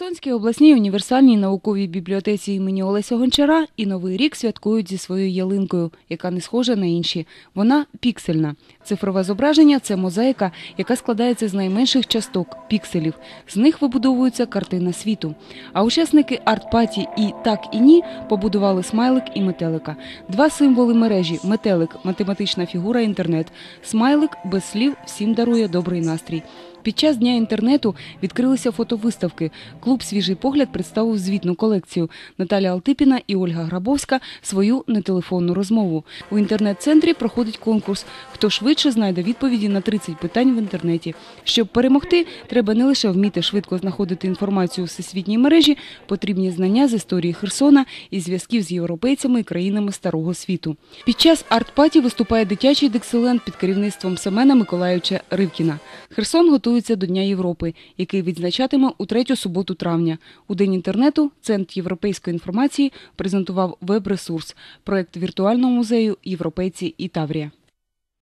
Херсонській обласній універсальній науковій бібліотеці імені Олеся Гончара і Новий рік святкують зі своєю ялинкою, яка не схожа на інші. Вона піксельна. Цифрове зображення це мозаїка, яка складається з найменших часток пікселів. З них вибудовується картина світу. А учасники арт-паті і так і ні побудували смайлик і метелика. Два символи мережі метелик математична фігура інтернет. Смайлик без слів всім дарує добрий настрій. Під час дня інтернету відкрилися фотовиставки. Клуб Свіжий погляд представив звітну колекцію. Наталя Алтипіна і Ольга Грабовська свою нетелефонну розмову. У інтернет-центрі проходить конкурс. Хто швидше знайде відповіді на 30 питань в інтернеті. Щоб перемогти, треба не лише вміти швидко знаходити інформацію у всесвітній мережі, потрібні знання з історії Херсона і зв'язків з європейцями і країнами старого світу. Під час арт-паті виступає дитячий дикселент під керівництвом Семена Миколаївича Ривкіна. Херсон готується до Дня Європи, який відзначатиме у третю суботу травня. У День інтернету Центр європейської інформації презентував веб-ресурс – проект віртуального музею «Європейці і Таврія».